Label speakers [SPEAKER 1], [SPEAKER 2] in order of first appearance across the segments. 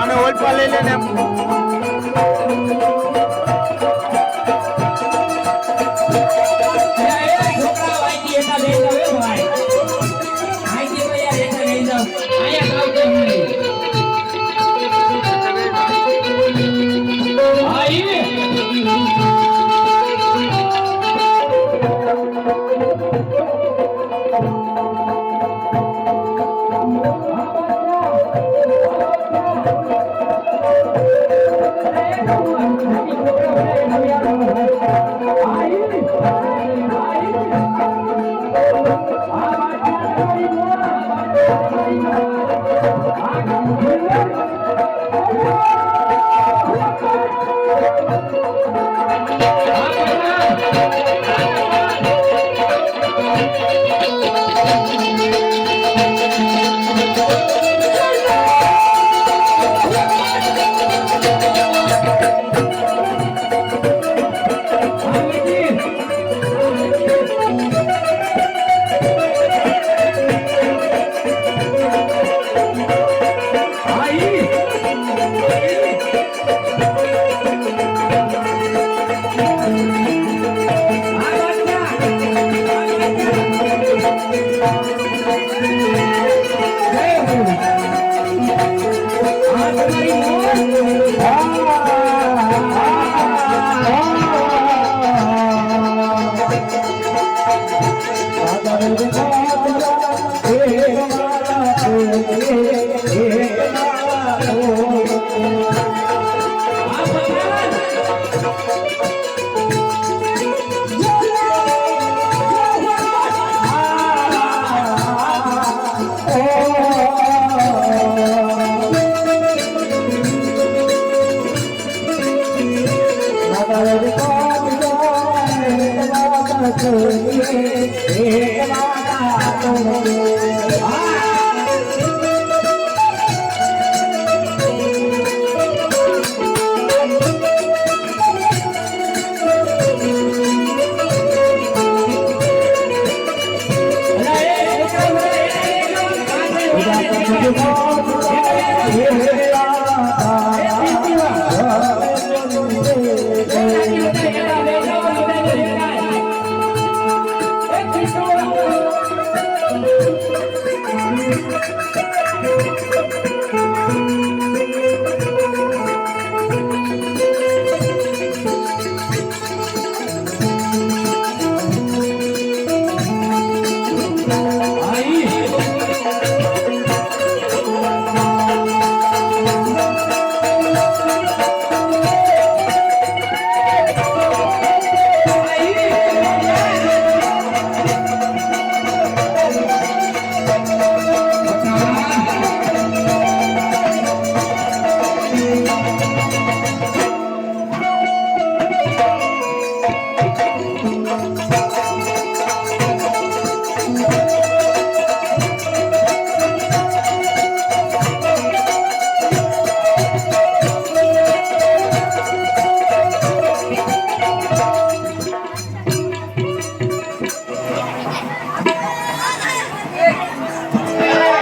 [SPEAKER 1] Ano, hoy palele na po.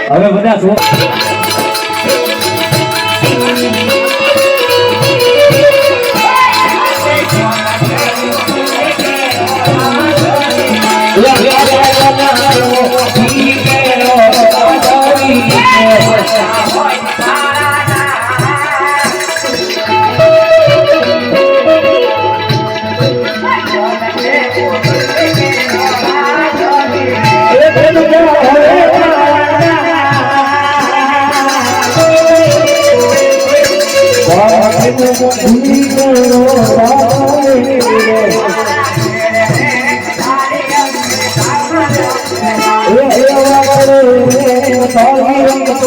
[SPEAKER 1] હવે બધા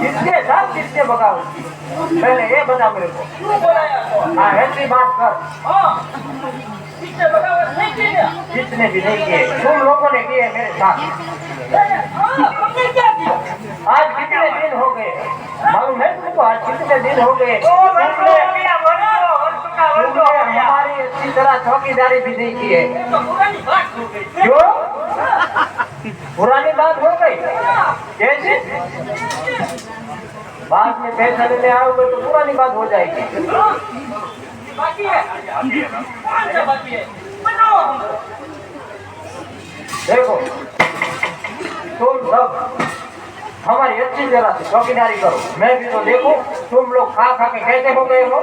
[SPEAKER 2] किसके साथ किसने बगावत की? पहले ये बता मेरे को। हाँ ऐसी बात कर। किसने किसने भी नहीं किए तुम लोगों ने किए मेरे साथ। आज कितने दिन हो गए? मालूम है तुमको आज कितने दिन हो गए? हमारी अच्छी तरह चौकीदारी भी नहीं की है क्यों? पुरानी बात हो गई। कैसे? बाद में पैसा लेने आओगे तो पुरानी बात हो जाएगी। देखो तुम सब हमारी अच्छी तरह से चौकीदारी करो। मैं भी तो देखो तुम लोग खा खा के कैसे हो गए हो?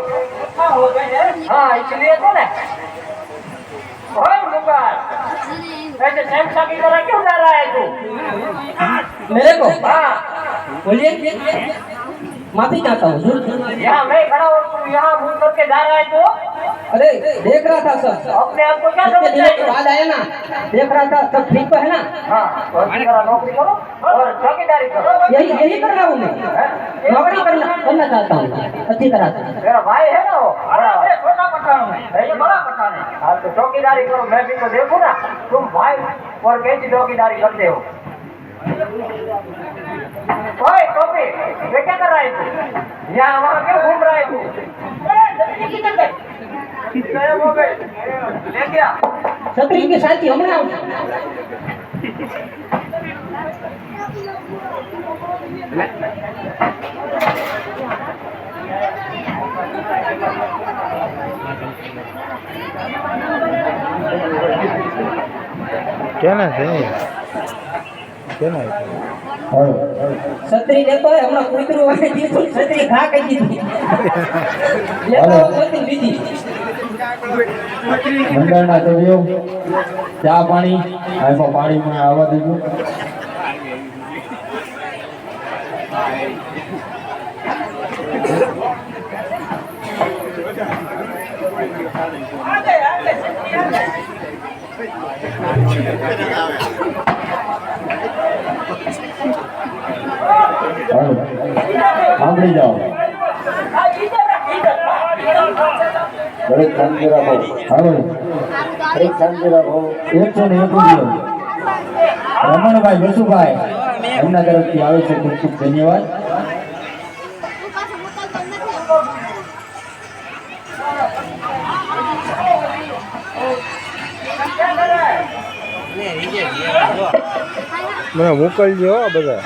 [SPEAKER 2] हाँ इसलिए तो ना। ऐसे क्यों जा रहा है तू?
[SPEAKER 1] मेरे को?
[SPEAKER 2] हाँ।
[SPEAKER 1] बोलिए। माफ़ी चाहता हूँ।
[SPEAKER 2] यहाँ मैं खड़ा तू यहाँ मुँह करके जा रहा है तो।
[SPEAKER 1] अरे देख रहा था सर।
[SPEAKER 2] अपने आप को क्या है?
[SPEAKER 1] के
[SPEAKER 2] तू?
[SPEAKER 1] बाद आया ना देख रहा था सब ठीक तो है ना?
[SPEAKER 2] हाँ तो नौकरी करो और चौकीदारी करो।
[SPEAKER 1] यही यही कर रहा हूँ मैं। नौकरी करना करना चाहता हूँ। अच्छी तरह से।
[SPEAKER 2] मेरा भाई है ना वो? बड़ा छोटा पठान है। ये बड़ा पठान है। हाँ तो चौकीदारी करो मैं भी तो देखूँ ना। तुम भाई और कैसी चौकीदारी करते हो? ओए टोपी ये क्या कर रहा है यहाँ वहाँ क्यों घूम रहा है हो गए? ले गया।
[SPEAKER 1] साथी
[SPEAKER 3] हमने क्या ना है?
[SPEAKER 1] છત્રી દેતો હોય હમણાં કૂતરું વાળે દીધું છત્રી ઘા કહી દીધી લેતો બીજી
[SPEAKER 4] મંડળના સભ્યો ચા પાણી એમાં પાણીમાં આવવા દીધું
[SPEAKER 2] આ
[SPEAKER 4] સાંભળી જાઓ દરેક શાંતિ રાખો હાલો દરેક શાંતિ રાખો એકસો ને એક રમણભાઈ વસુભાઈ એમના તરફથી આવે છે ખૂબ ખૂબ ધન્યવાદ Thank you.
[SPEAKER 3] મને મોકલજો હો બધા.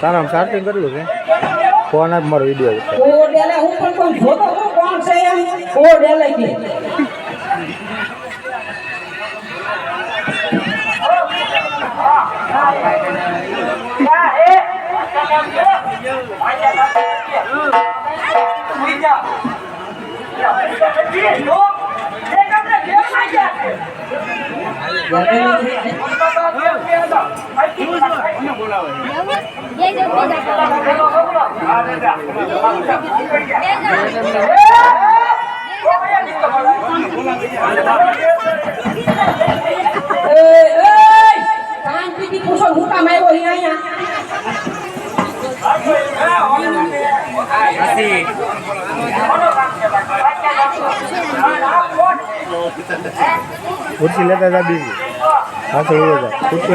[SPEAKER 3] તારા ચાર્જિંગ કરેલું છે? ફોન જ મારો વીડિયો
[SPEAKER 1] ઓ ડેલે હું પણ કોણ જોતો કોણ છે એમ? ઓ ડેલે કે.
[SPEAKER 5] ક્યાં છે? આજા કાકા. સુઈ જા. ઈ જો, એક આપણે ઘેરમાં ગયા છે. બાબા
[SPEAKER 1] कुर्सी लेता
[SPEAKER 3] था बीजी हाँ छोड़ी हो जाए कुर्सी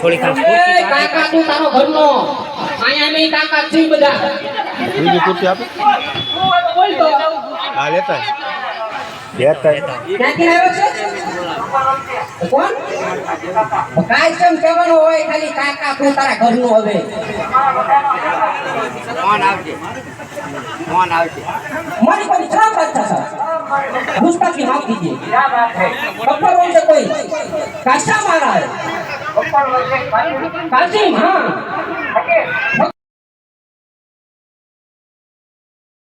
[SPEAKER 3] छोड़ी
[SPEAKER 1] खा काका तू तारो घरनो आया नहीं काका जी बजा
[SPEAKER 3] बीजी कुर्सी आप
[SPEAKER 1] हाँ लेता
[SPEAKER 3] है लेता है
[SPEAKER 1] क्या क्या है કોણ? કાંઈ કેમ કહેવાનું હોય ખાલી કાકા તું તારા ઘરનું હવે. મારી કોઈ ખરાબ વાત થશે ગુસ્તાખી માફ કીજીએ. ખબર હોય છે કોઈ. કાચા મારા. કાશી હા.